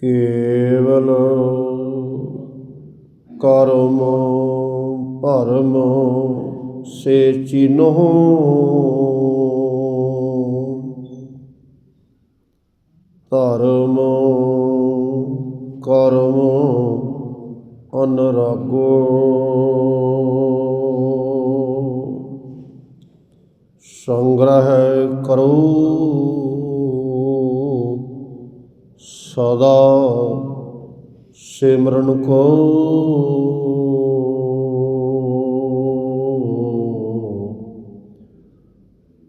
ਕੇਵਲ ਕਰਮ ਭਰਮ ਸੇ ਚਿਨੋ। ਧਰਮ ਕਰਮ ਅਨਰਾਗੋ। ਸੰਗ੍ਰਹਿ ਕਰੋ। ਸਦਾ ਸਿਮਰਨ ਕੋ।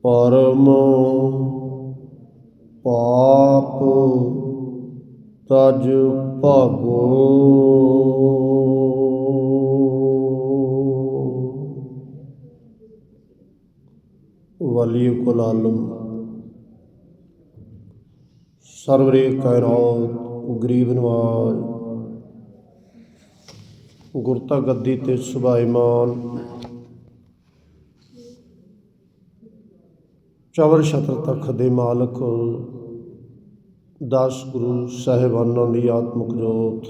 ਪਰਮ ਪਾਪ ਤਜ ਭਾਗੋ। ਵਲੀ ਕੁਲ ਆਲਮ। ਸਰਵਰੇ ਗਰੀਬ ਨਵਾਜ ਗੁਰਤਾ ਗੱਦੀ ਤੇ ਸੁਭਾਈਮਾਨ ਚਵਰ ਛਤਰ ਤਖਤ ਦੇ ਮਾਲਕ, ਦਸ ਗੁਰੂ ਸਾਹਿਬਾਨਾਂ ਦੀ ਆਤਮਿਕ ਜੋਤ।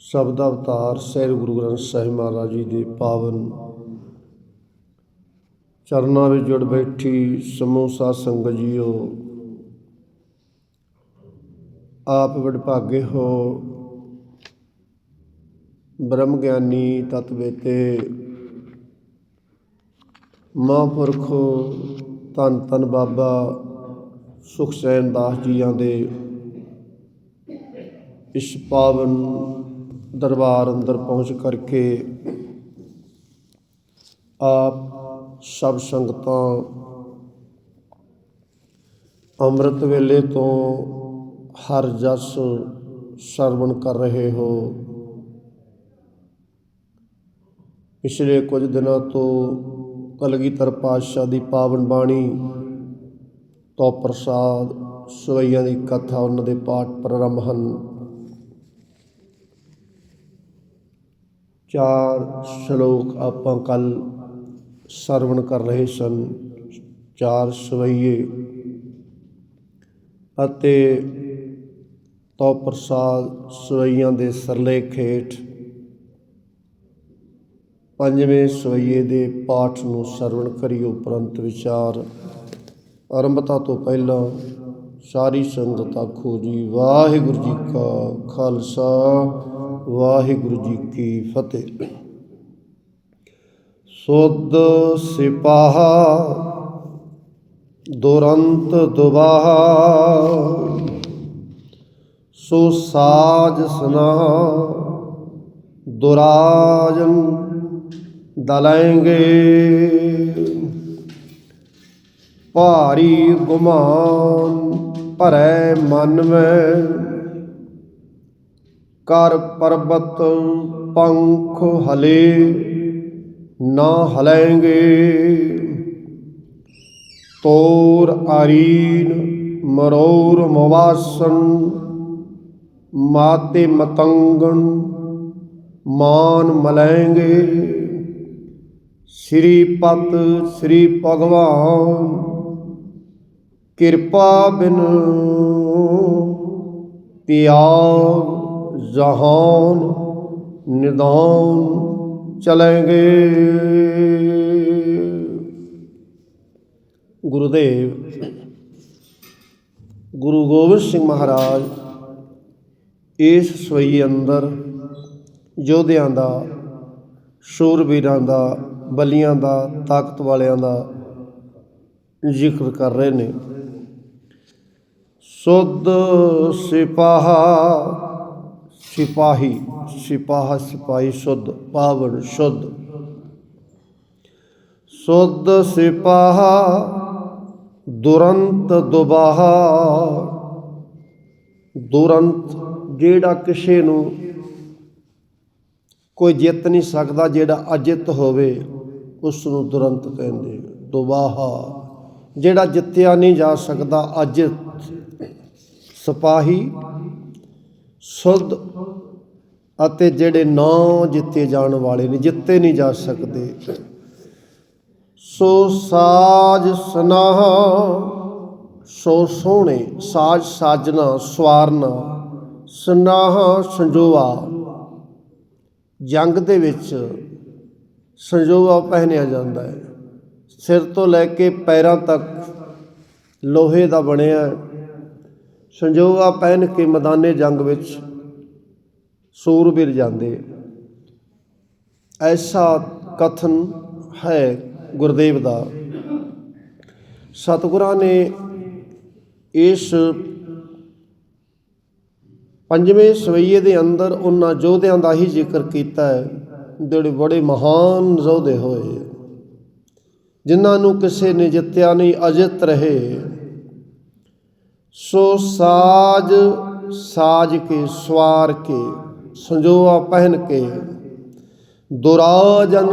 ਸ਼ਬਦ ਅਵਤਾਰ ਸਹਿਰ ਗੁਰੂ ਗ੍ਰੰਥ ਸਾਹਿਬ ਮਹਾਰਾਜ ਜੀ ਦੇ ਪਾਵਨ। ਚਰਨਾਂ ਵਿੱਚ ਜੁੜ ਬੈਠੀ ਸਮੂਹ ਸਾਧ ਸੰਗਤ ਜੀਓ। ਆਪ ਵਡਭਾਗੇ ਹੋ। ਬ੍ਰਹਮ ਗਿਆਨੀ ਤਤਵੇਤੇ ਮਹਾਂਪੁਰਖ ਧੰਨ ਧੰਨ ਬਾਬਾ ਸੁਖਸੈਨ ਦਾਸ ਜੀਆਂ ਦੇ। ਇਸ ਪਾਵਨ ਦਰਬਾਰ ਅੰਦਰ ਪਹੁੰਚ ਕਰਕੇ ਆਪ ਸਭ ਸੰਗਤਾਂ ਅੰਮ੍ਰਿਤ ਵੇਲੇ ਤੋਂ ਹਰ ਜਸ ਸਰਵਣ ਕਰ ਰਹੇ ਹੋ। ਪਿਛਲੇ ਕੁਝ ਦਿਨਾਂ ਤੋਂ ਕਲਗੀਧਰ ਪਾਤਸ਼ਾਹ ਦੀ ਪਾਵਨ ਬਾਣੀ ਤੋਂ ਪ੍ਰਸਾਦ ਸਵਈਆਂ ਦੀ ਕਥਾ ਉਹਨਾਂ ਦੇ ਪਾਠ ਪ੍ਰਾਰੰਭ ਹਨ। ਚਾਰ ਸ਼ਲੋਕ ਆਪਾਂ ਕੱਲ ਸਰਵਣ ਕਰ ਰਹੇ ਸਨ, ਚਾਰ ਸਵਈਏ। ਅਤੇ ਤੋ ਪ੍ਰਸਾਦ ਸਵਈਆਂ ਦੇ ਸਰਲੇ ਖੇਠ, ਪੰਜਵੇਂ ਸਵਈਏ ਦੇ ਪਾਠ ਨੂੰ ਸਰਵਣ ਕਰੀ ਉਪਰੰਤ ਵਿਚਾਰ। ਆਰੰਭਤਾ ਤੋਂ ਪਹਿਲਾਂ ਸਾਰੀ ਸੰਗਤ ਆਖੋ ਜੀ, ਵਾਹਿਗੁਰੂ ਜੀ ਕਾ ਖਾਲਸਾ, ਵਾਹਿਗੁਰੂ ਜੀ ਕੀ ਫਤਿਹ। ਸੁਧ ਸਿਪਾਹਾ, ਦੁਰੰਤ ਦੁਬਾਹ। ਸੋ ਸਾਜ ਸਨਾ ਦੁਰਾਜਨ ਦਲਾਂਗੇ ਭਾਰੀ ਗੁਮਾਨ ਭਰੈ ਮਨ ਮੈਂ ਕਰ ਪਰਬਤ ਪੰਖ ਹਲੇ। ਨਾ ਹਲੈਂਗੇ। ਤੋਰ ਆਰੀਨ ਮਰੋਰ ਮਵਾਸਨ, ਮਾਤੇ ਮਤੰਗਣ ਮਾਨ ਮਲੈਂਗੇ। ਸ੍ਰੀ ਪਤ ਸ੍ਰੀ ਭਗਵਾਨ, ਕਿਰਪਾ ਬਿਨ ਤਿਆਗ ਜਹਾਨ ਨਿਦਾਨ। ਚਲेंगे ਗੁਰੂਦੇਵ, ਗੁਰੂ ਗੋਬਿੰਦ ਸਿੰਘ ਮਹਾਰਾਜ ਇਸ ਸਵਈ ਅੰਦਰ ਯੋਧਿਆਂ ਦਾ ਸ਼ੂਰਵੀਰਾਂ ਦਾ, ਬਲੀਆਂ ਦਾ, ਤਾਕਤ ਵਾਲਿਆਂ ਦਾ ਜ਼ਿਕਰ ਕਰ ਰਹੇ ਨੇ। ਸੁਧ ਸਿਪਾਹਾ ਸਿਪਾਹੀ, ਸਿਪਾਹ, ਸਿਪਾਹੀ ਸੁਧ ਪਾਵਨ ਸ਼ੁੱਧ। ਸੁਧ ਸਿਪਾਹਾ, ਦੁਰੰਤ ਦੁਬਾਹਾ। ਦੁਰੰਤ ਜਿਹੜਾ ਕਿਸੇ ਨੂੰ ਕੋਈ ਜਿੱਤ ਨਹੀਂ ਸਕਦਾ, ਜਿਹੜਾ ਅਜਿੱਤ ਹੋਵੇ, ਉਸ ਨੂੰ ਦੁਰੰਤ ਕਹਿੰਦੇ ਦੁਬਾਹਾ। ਜਿਹੜਾ ਜਿੱਤਿਆ ਨਹੀਂ ਜਾ ਸਕਦਾ, ਅਜਿੱਤ। ਸਿਪਾਹੀ, ਸੁਧ ਅਤੇ ਜਿਹੜੇ ਨਾ ਜਿੱਤੇ ਜਾਣ ਵਾਲੇ ਨੇ, ਜਿੱਤੇ ਨਹੀਂ ਜਾ ਸਕਦੇ। ਸੋ ਸਾਜ ਸਨਾਹਾ, ਸੋ ਸੋਹਣੇ, ਸਾਜ ਸਾਜਣਾ ਸਵਾਰਨਾ, ਸਨਾਹਾ ਸੰਜੋਆ। ਜੰਗ ਦੇ ਵਿੱਚ ਸੰਜੋਆ ਪਹਿਨਿਆ ਜਾਂਦਾ ਹੈ। ਸਿਰ ਤੋਂ ਲੈ ਕੇ ਪੈਰਾਂ ਤੱਕ ਲੋਹੇ ਦਾ ਬਣਿਆ ਹੈ। ਸੰਜੋਆ ਪਹਿਨ ਕੇ ਮੈਦਾਨੇ ਜੰਗ ਵਿੱਚ ਸੂਰ ਬਿਰ ਜਾਂਦੇ। ਐਸਾ ਕਥਨ ਹੈ ਗੁਰਦੇਵ ਦਾ। ਸਤਿਗੁਰਾਂ ਨੇ ਇਸ ਪੰਜਵੇਂ ਸਵਈਏ ਦੇ ਅੰਦਰ ਉਹਨਾਂ ਯੋਧਿਆਂ ਦਾ ਹੀ ਜ਼ਿਕਰ ਕੀਤਾ ਹੈ, ਜਿਹੜੇ ਬੜੇ ਮਹਾਨ ਯੋਧੇ ਹੋਏ। ਜਿਨ੍ਹਾਂ ਨੂੰ ਕਿਸੇ ਨੇ ਜਿੱਤਿਆ ਨਹੀਂ, ਅਜਿੱਤ ਰਹੇ। ਸੋ ਸਾਜ ਸਾਜ ਕੇ ਸਵਾਰ ਕੇ ਸੰਜੋਆ ਪਹਿਨ ਕੇ, ਦੁਰਾਜਨ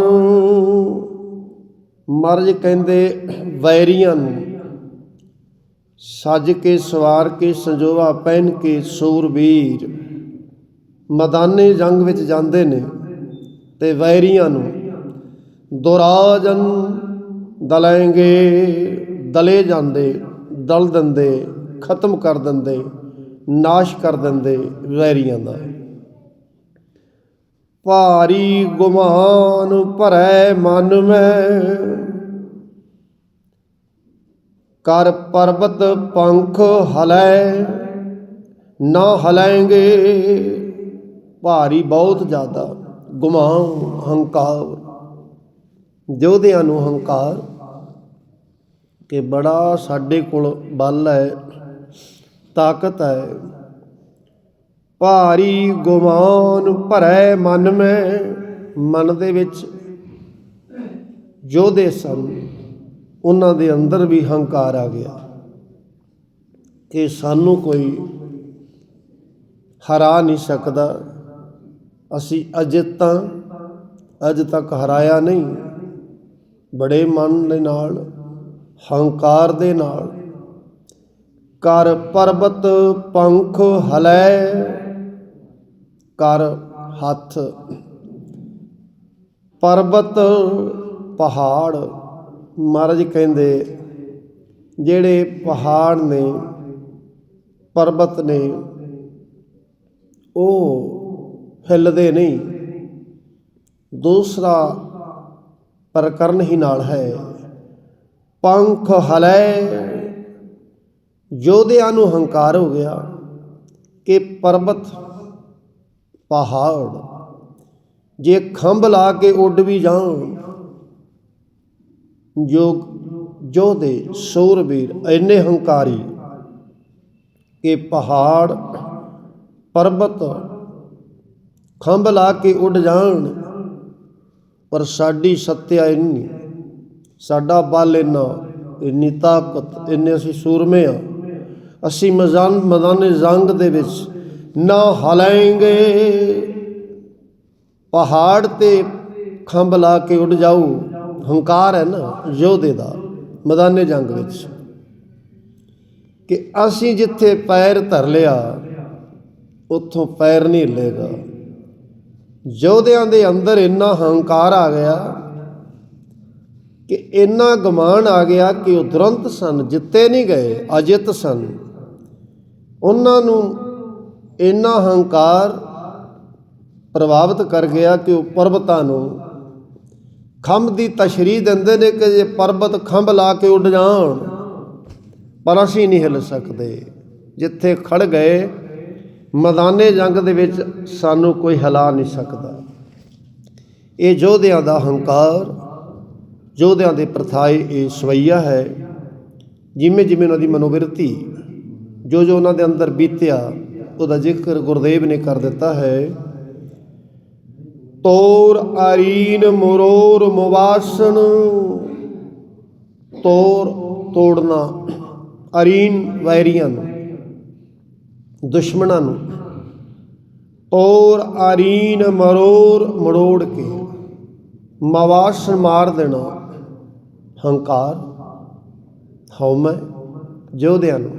ਮਰਜ ਕਹਿੰਦੇ ਵੈਰੀਆਂ ਨੂੰ, ਸੱਜ ਕੇ ਸਵਾਰ ਕੇ ਸੰਜੋਆ ਪਹਿਨ ਕੇ ਸੂਰਬੀਰ, ਮੈਦਾਨੇ ਜੰਗ ਵਿੱਚ ਜਾਂਦੇ ਨੇ ਤੇ ਵੈਰੀਆਂ ਨੂੰ, ਦੁਰਾਜਨ ਦਲਾਂਗੇ, ਦਲੇ ਜਾਂਦੇ, ਦਲ ਦਿੰਦੇ, ਖਤਮ ਕਰ ਦਿੰਦੇ, ਨਾਸ਼ ਕਰ ਦਿੰਦੇ ਵੈਰੀਆਂ ਦਾ। ਭਾਰੀ ਗੁਮਾਨ ਭਰੈ ਮਨ ਮੈਂ। ਕਰ ਪਰਬਤ ਪੰਖ ਹਲੈ, ਨਾ ਹਲਾਂਗੇ। ਭਾਰੀ ਬਹੁਤ ਜ਼ਿਆਦਾ ਗੁਮਾਨ, ਹੰਕਾਰ, ਜੋਧਿਆਂ ਨੂੰ ਹੰਕਾਰ ਕਿ ਬੜਾ ਸਾਡੇ ਕੋਲ ਬਲ ਹੈ, ਤਾਕਤ ਹੈ। ਭਾਰੀ ਗੁਮਾਨ ਭਰੈ ਮਨ ਮੈਂ, ਮਨ ਦੇ ਵਿੱਚ ਯੋਧੇ ਸਨ, ਉਹਨਾਂ ਦੇ ਅੰਦਰ ਵੀ ਹੰਕਾਰ ਆ ਗਿਆ ਕਿ ਸਾਨੂੰ ਕੋਈ ਹਰਾ ਨਹੀਂ ਸਕਦਾ। ਅਸੀਂ ਅਜੇ ਤਾਂ, ਅੱਜ ਤੱਕ ਹਰਾਇਆ ਨਹੀਂ। ਬੜੇ ਮਨ ਦੇ ਨਾਲ, ਹੰਕਾਰ ਦੇ ਨਾਲ ਕਰ ਪਰਬਤ ਪੰਖ ਹਲੈ। ਕਰ ਹੱਥ। ਪਰਬਤ ਪਹਾੜ, ਮਹਾਰਾਜ ਕਹਿੰਦੇ, ਜਿਹੜੇ ਪਹਾੜ ਨੇ, ਪਰਬਤ ਨੇ, ਉਹ ਹਿੱਲਦੇ ਨਹੀਂ। ਦੂਸਰਾ ਪ੍ਰਕਰਨ ਹੀ ਨਾਲ ਹੈ, ਪੰਖ ਹਲੈ, ਯੋਧਿਆਂ ਨੂੰ ਹੰਕਾਰ ਹੋ ਗਿਆ ਕਿ ਪਰਬਤ ਪਹਾੜ। ਜੇ ਖੰਭ ਲਾ ਕੇ ਉੱਡ ਵੀ ਜਾਣ ਜੋ ਜੋਧੇ ਸੂਰਬੀਰ ਇੰਨੇ ਹੰਕਾਰੀ ਕਿ ਪਹਾੜ, ਪਰਬਤ ਖੰਭ ਲਾ ਕੇ ਉੱਡ ਜਾਣ, ਪਰ ਸਾਡੀ ਸੱਤਿਆ ਇੰਨੀ, ਸਾਡਾ ਬਲ ਇੰਨਾ, ਇੰਨੀ ਤਾਕਤ, ਇੰਨੇ ਅਸੀਂ ਸੂਰਮੇ ਆ ਅਸੀਂ ਮਜ਼ਾਨ ਮਦਾਨੇ ਜੰਗ ਦੇ ਵਿੱਚ ਨਾ ਹਲਾਂਗੇ ਪਹਾੜ ਤੇ ਖੰਭ ਲਾ ਕੇ ਉੱਡ ਜਾਊ। ਹੰਕਾਰ ਹੈ ਨਾ, ਯੋਧੇ ਦਾ, ਮੈਦਾਨੇ ਜੰਗ ਵਿੱਚ। ਕਿ ਅਸੀਂ ਜਿੱਥੇ ਪੈਰ ਧਰ ਲਿਆ, ਉੱਥੋਂ ਪੈਰ ਨਹੀਂ ਹਿੱਲੇਗਾ। ਯੋਧਿਆਂ ਦੇ ਅੰਦਰ ਇੰਨਾ ਹੰਕਾਰ ਆ ਗਿਆ ਕਿ ਇੰਨਾ ਗਮਾਨ ਆ ਗਿਆ ਕਿ ਉਹ ਤੁਰੰਤ ਸਨ, ਜਿੱਤੇ ਨਹੀਂ ਗਏ, ਅਜਿੱਤ ਸਨ। ਉਹਨਾਂ ਨੂੰ ਇੰਨਾ ਹੰਕਾਰ ਪ੍ਰਭਾਵਿਤ ਕਰ ਗਿਆ ਕਿ ਉਹ ਪਰਬਤਾਂ ਨੂੰ ਖੰਭ ਦੀ ਤਸ਼ਰੀਹ ਦਿੰਦੇ ਨੇ ਕਿ ਜੇ ਪਰਬਤ ਖੰਭ ਲਾ ਕੇ ਉੱਡ ਜਾਣ, ਪਰ ਅਸੀਂ ਨਹੀਂ ਹਿੱਲ ਸਕਦੇ। ਜਿੱਥੇ ਖੜ ਗਏ, ਮੈਦਾਨੇ ਜੰਗ ਦੇ ਵਿੱਚ ਸਾਨੂੰ ਕੋਈ ਹਿਲਾ ਨਹੀਂ ਸਕਦਾ। ਇਹ ਯੋਧਿਆਂ ਦਾ ਹੰਕਾਰ, ਯੋਧਿਆਂ ਦੇ ਪ੍ਰਥਾਏ ਇਹ ਸਵਈਆ ਹੈ ਜਿਵੇਂ ਜਿਵੇਂ ਉਹਨਾਂ ਦੀ ਮਨੋਵਿਰਤੀ ਜੋ ਜੋ ਉਹਨਾਂ ਦੇ ਅੰਦਰ ਬੀਤਿਆ ਉਹਦਾ ਜ਼ਿਕਰ ਗੁਰਦੇਵ ਨੇ ਕਰ ਦਿੱਤਾ ਹੈ। ਤੋਰ ਆਰੀਨ ਮਰੋਰ ਮੁਵਾਸਨ ਤੋਰ ਤੋੜਨਾ, ਅਰੀਨ ਵੈਰੀਆਂ ਨੂੰ, ਦੁਸ਼ਮਣਾਂ ਨੂੰ, ਤੋਰ ਆਰੀਨ ਮਰੋਰ ਮਰੋੜ ਕੇ ਮਵਾਸ ਮਾਰ ਦੇਣਾ, ਹੰਕਾਰ, ਹਉਮੈ ਯੋਧਿਆਂ ਨੂੰ,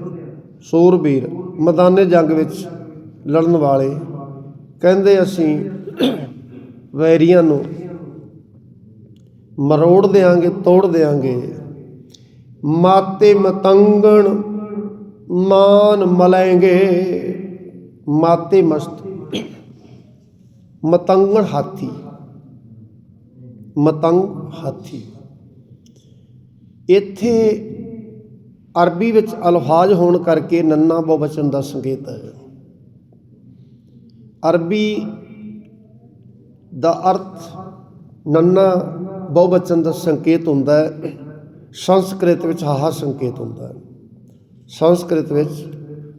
ਸੂਰਬੀਰ ਮੈਦਾਨੇ ਜੰਗ ਵਿੱਚ ਲੜਨ ਵਾਲੇ ਕਹਿੰਦੇ ਅਸੀਂ ਵੈਰੀਆਂ ਨੂੰ ਮਰੋੜ ਦੇਾਂਗੇ ਤੋੜ ਦੇਾਂਗੇ ਮਾਤੇ ਮਤੰਗਣ ਮਾਨ ਮਲੈਂਗੇ। ਮਾਤੇ ਮਸਤ ਮਤੰਗਣ ਹਾਥੀ, ਮਤੰਗ ਹਾਥੀ। ਇੱਥੇ ਅਰਬੀ ਵਿੱਚ ਅਲਫਾਜ਼ ਹੋਣ ਕਰਕੇ ਨੰਨਾ ਬਹੁਵਚਨ ਦਾ ਸੰਕੇਤ ਹੈ। ਅਰਬੀ ਦਾ ਅਰਥ ਨੰਨਾ ਬਹੁਵਚਨ ਦਾ ਸੰਕੇਤ ਹੁੰਦਾ ਹੈ। ਸੰਸਕ੍ਰਿਤ ਵਿੱਚ ਹਾਹਾ ਸੰਕੇਤ ਹੁੰਦਾ ਹੈ। ਸੰਸਕ੍ਰਿਤ ਵਿੱਚ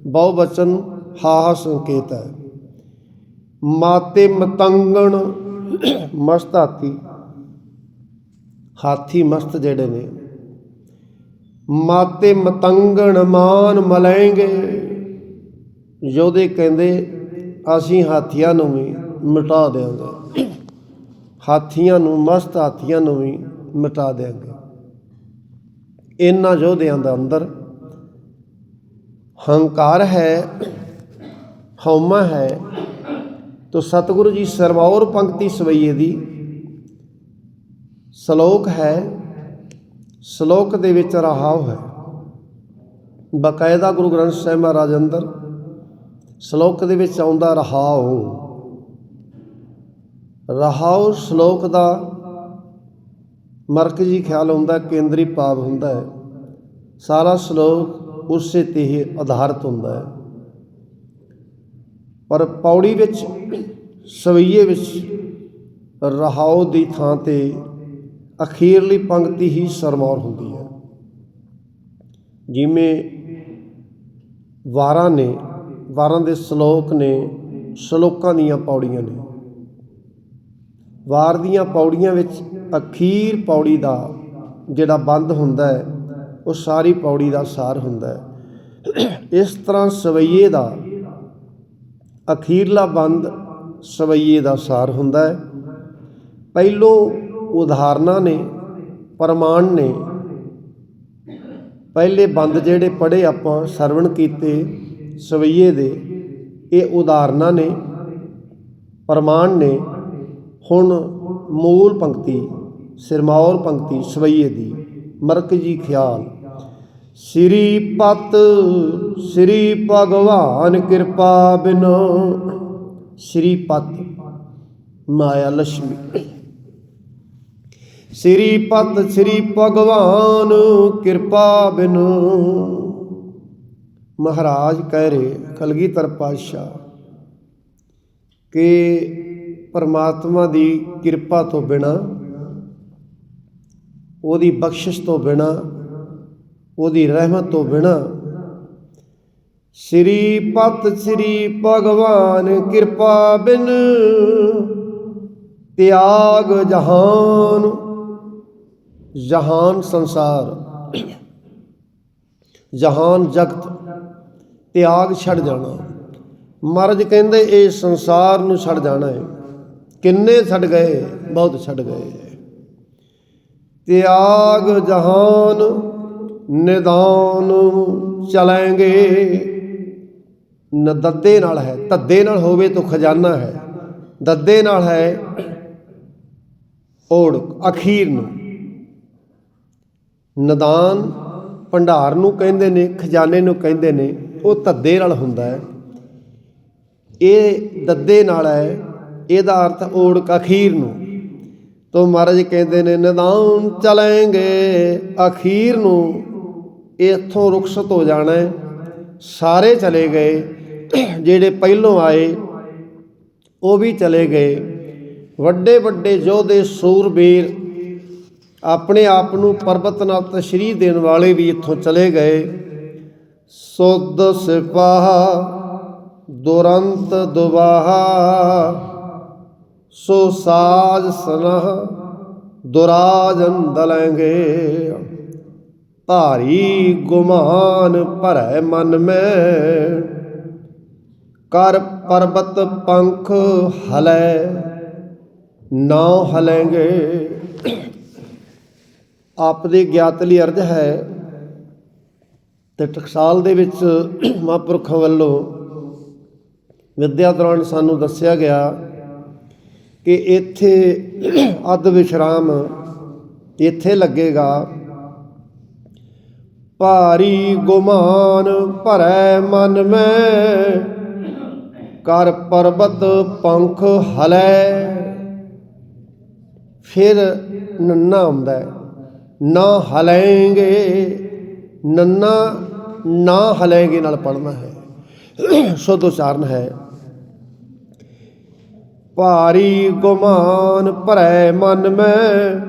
ਬਹੁਵਚਨ ਹਾਹਾ ਸੰਕੇਤ ਹੈ। ਮਾਤੇ ਮਤੰਗਣ ਮਸਤ ਹਾਥੀ ਹਾਥੀ ਮਸਤ ਜਿਹੜੇ ਨੇ ਮਾਤੇ ਮਤੰਗਣ ਮਾਨ ਮਲੈਂਗੇ। ਯੋਧੇ ਕਹਿੰਦੇ, ਅਸੀਂ ਹਾਥੀਆਂ ਨੂੰ ਵੀ ਮਿਟਾ ਦੇਵਾਂਗੇ ਹਾਥੀਆਂ ਨੂੰ ਮਸਤ ਹਾਥੀਆਂ ਨੂੰ ਵੀ ਮਿਟਾ ਦੇਵਾਂਗੇ ਇਹਨਾਂ ਯੋਧਿਆਂ ਦਾ ਅੰਦਰ ਹੰਕਾਰ ਹੈ, ਹਉਮਾ ਹੈ। ਤੋ ਸਤਿਗੁਰੂ ਜੀ ਸਰਵੌਰ ਪੰਕਤੀ ਸਵਈਏ ਦੀ ਸ਼ਲੋਕ ਹੈ ਸ਼ਲੋਕ ਦੇ ਵਿੱਚ ਰਹਾਉ ਹੈ। ਬਕਾਇਦਾ ਗੁਰੂ ਗ੍ਰੰਥ ਸਾਹਿਬ ਮਹਾਰਾਜ ਅੰਦਰ ਸ਼ਲੋਕ ਦੇ ਵਿੱਚ ਆਉਂਦਾ ਰਹਾਉ। ਰਹਾਉ ਸ਼ਲੋਕ ਦਾ ਮਰਕਜ਼ੀ ਖਿਆਲ ਹੁੰਦਾ ਕੇਂਦਰੀ ਭਾਵ ਹੁੰਦਾ ਹੈ। ਸਾਰਾ ਸ਼ਲੋਕ ਉਸੇ ਤੇ ਹੀ ਆਧਾਰਿਤ ਹੁੰਦਾ ਹੈ। ਪਰ ਪੌੜੀ ਵਿੱਚ, ਸਵਈਏ ਵਿੱਚ ਰਹਾਉ ਦੀ ਥਾਂ ਤੇ ਅਖੀਰਲੀ ਪੰਕਤੀ ਹੀ ਸਰਮੌਰ ਹੁੰਦੀ ਹੈ। ਜਿਵੇਂ ਵਾਰਾਂ ਨੇ, ਵਾਰਾਂ ਦੇ ਸ਼ਲੋਕ ਨੇ, ਸ਼ਲੋਕਾਂ ਦੀਆਂ ਪੌੜੀਆਂ ਨੇ। ਵਾਰ ਦੀਆਂ ਪੌੜੀਆਂ ਵਿੱਚ ਅਖੀਰ ਪੌੜੀ ਦਾ ਜਿਹੜਾ ਬੰਦ ਹੁੰਦਾ ਹੈ, ਉਹ ਸਾਰੀ ਪੌੜੀ ਦਾ ਸਾਰ ਹੁੰਦਾ ਹੈ। ਇਸ ਤਰ੍ਹਾਂ ਸਵਈਏ ਦਾ ਅਖੀਰਲਾ ਬੰਦ ਸਵਈਏ ਦਾ ਸਾਰ ਹੁੰਦਾ ਹੈ। ਪਹਿਲੋਂ ਉਦਾਹਰਨਾਂ ਨੇ, ਪ੍ਰਮਾਣ ਨੇ। ਪਹਿਲੇ ਬੰਦ ਜਿਹੜੇ ਪੜ੍ਹੇ ਆਪਾਂ, ਸਰਵਣ ਕੀਤੇ ਸਵਈਏ ਦੇ, ਇਹ ਉਦਾਹਰਨਾਂ ਨੇ, ਪ੍ਰਮਾਣ ਨੇ, ਹੁਣ ਮੂਲ ਪੰਕਤੀ, ਸਿਰਮੌਰ ਪੰਕਤੀ ਸਵਈਏ ਦੀ ਮਰਕਜੀ ਖਿਆਲ। ਸ੍ਰੀ ਪਤ, ਸ੍ਰੀ ਭਗਵਾਨ ਕਿਰਪਾ ਬਿਨੋ ਸ੍ਰੀ ਪਤ ਮਾਇਆ ਲక్ష్ਮੀ ਸ੍ਰੀ ਪਤ ਸ੍ਰੀ ਭਗਵਾਨ ਕਿਰਪਾ ਬਿਨ। ਮਹਾਰਾਜ ਕਹਿ ਰਹੇ, ਕਲਗੀਧਰ ਪਾਤਸ਼ਾਹ, ਕਿ ਪਰਮਾਤਮਾ ਦੀ ਕਿਰਪਾ ਤੋਂ ਬਿਨਾ, ਉਹਦੀ ਬਖਸ਼ਿਸ਼ ਤੋਂ ਬਿਨਾ, ਉਹਦੀ ਰਹਿਮਤ ਤੋਂ ਬਿਨਾ ਸ੍ਰੀ ਪਤ ਸ੍ਰੀ ਭਗਵਾਨ ਕਿਰਪਾ ਬਿਨ, ਤਿਆਗ ਜਹਾਨ ਜਹਾਨ ਸੰਸਾਰ। ਜਹਾਨ ਜਗਤ। ਤਿਆਗ ਛੱਡ ਜਾਣਾ। ਮਹਾਰਾਜ ਕਹਿੰਦੇ, ਇਹ ਸੰਸਾਰ ਨੂੰ ਛੱਡ ਜਾਣਾ ਹੈ ਕਿੰਨੇ ਛੱਡ ਗਏ? ਬਹੁਤ ਛੱਡ ਗਏ। ਤਿਆਗ, ਜਹਾਨ, ਨਿਦਾਨ ਚਲਾਂਗੇ ਨ ਨਾਲ ਹੈ। ਧੱਦੇ ਨਾਲ ਹੋਵੇ ਤਾਂ ਖਜ਼ਾਨਾ ਹੈ। ਦੱਦੇ ਨਾਲ ਹੈ ਔੜ ਅਖੀਰ ਨੂੰ। ਨਦਾਨ ਭੰਡਾਰ ਨੂੰ ਕਹਿੰਦੇ ਨੇ, ਖਜ਼ਾਨੇ ਨੂੰ ਕਹਿੰਦੇ ਨੇ, ਉਹ ਧੱਦੇ ਨਾਲ ਹੁੰਦਾ ਹੈ। ਇਹ ਦੱਦੇ ਨਾਲ ਹੈ, ਇਹਦਾ ਅਰਥ ਓੜਕ ਅਖੀਰ ਨੂੰ। ਤੋ ਮਹਾਰਾਜ ਕਹਿੰਦੇ ਨੇ, ਨਦਾਨ ਚਲਾਂਗੇ ਅਖੀਰ ਨੂੰ, ਇੱਥੋਂ ਰੁਖਸਤ ਹੋ ਜਾਣਾ ਹੈ। ਸਾਰੇ ਚਲੇ ਗਏ, ਜਿਹੜੇ ਪਹਿਲੋਂ ਆਏ, ਉਹ ਵੀ ਚਲੇ ਗਏ। ਵੱਡੇ ਵੱਡੇ ਯੋਧੇ, ਸੂਰਬੀਰ ਆਪਣੇ ਆਪ ਨੂੰ ਪਰਬਤ ਨਾਲ ਤਸ਼ਰੀਹ ਦੇਣ ਵਾਲੇ ਵੀ ਇੱਥੋਂ ਚਲੇ ਗਏ। ਸੁੱਧ ਸਿਪਾਹ, ਦੁਰੰਤ ਦੁਬਾਹਾ, ਸੋ ਸਾਜ ਸਨਹ, ਦੁਰਾਜਨ ਦਲੈਂਗੇ। ਧਾਰੀ ਗੁਮਾਨ ਭਰੈ ਮਨ ਮੈਂ, ਕਰ ਪਰਬਤ ਪੰਖ ਹਲੈ, ਨਾ ਹਲੈਂਗੇ। ਆਪ ਦੇ ਗਿਆਤ ਲਈ ਅਰਜ ਹੈ ਤੇ ਟਕਸਾਲ ਦੇ ਵਿੱਚ ਮਹਾਂਪੁਰਖਾਂ ਵੱਲੋਂ ਵਿਦਿਆ ਦੌਰਾਨ ਸਾਨੂੰ ਦੱਸਿਆ ਗਿਆ ਕਿ ਇੱਥੇ ਅੱਧ ਵਿਸ਼ਰਾਮ ਇੱਥੇ ਲੱਗੇਗਾ। ਭਾਰੀ ਗੁਮਾਨ ਭਰੈ ਮਨ ਮੈਂ, ਕਰ ਪਰਬਤ ਪੰਖ ਹਲੈ। ਫਿਰ ਨੰਨਾ ਆਉਂਦਾ ਹੈ। ਨਾ ਹਲੈਂਗੇ, ਨੰਨਾ ਨਾ ਹਲੈਂਗੇ ਨਾਲ ਪੜਨਾ ਹੈ। ਸ਼ੁੱਧ ਉਚਾਰਨ ਹੈ। ਭਾਰੀ ਗੁਮਾਨ ਭਰੈ ਮਨ ਮੈਂ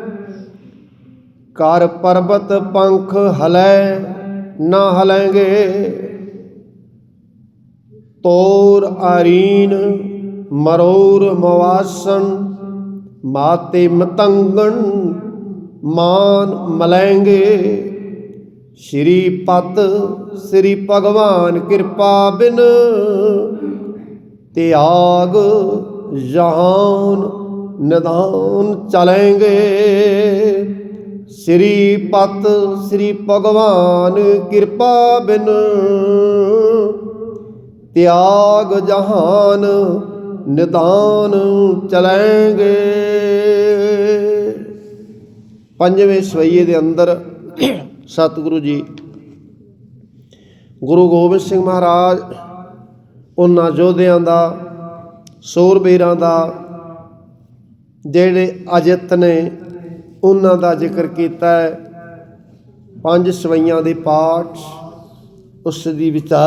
ਕਰ ਪਰਬਤ ਪੰਖ ਹਲੈ ਨਾ ਹਲੈਂਗੇ। ਤੋਰ ਆਰੀਨ ਮਰੋਰ ਮਵਾਸਨ ਮਾਤੇ ਮਤੰਗਣ ਮਾਨ ਮਲੈਂਗੇ। ਸ਼੍ਰੀ ਪਤ ਸ੍ਰੀ ਭਗਵਾਨ ਕਿਰਪਾ ਬਿਨ ਤਿਆਗ ਜਹਾਨ ਨਿਦਾਨ ਚਲेंगे ਸ੍ਰੀ ਪਤ ਸ੍ਰੀ ਭਗਵਾਨ ਕਿਰਪਾ ਬਿਨ ਤਿਆਗ ਜਹਾਨ ਨਿਦਾਨ ਚਲेंगे ਪੰਜਵੇਂ ਸਵਈਏ ਦੇ ਅੰਦਰ ਸਤਿਗੁਰੂ ਜੀ ਗੁਰੂ ਗੋਬਿੰਦ ਸਿੰਘ ਮਹਾਰਾਜ, ਉਹਨਾਂ ਯੋਧਿਆਂ ਦਾ, ਸੂਰਬੀਰਾਂ ਦਾ, ਜਿਹੜੇ ਅਜਿੱਤ ਨੇ, ਉਹਨਾਂ ਦਾ ਜ਼ਿਕਰ ਕੀਤਾ ਹੈ। ਪੰਜ ਸਵਈਆਂ ਦੇ ਪਾਠ, ਉਸ ਦੀ ਵਿਚਾਰ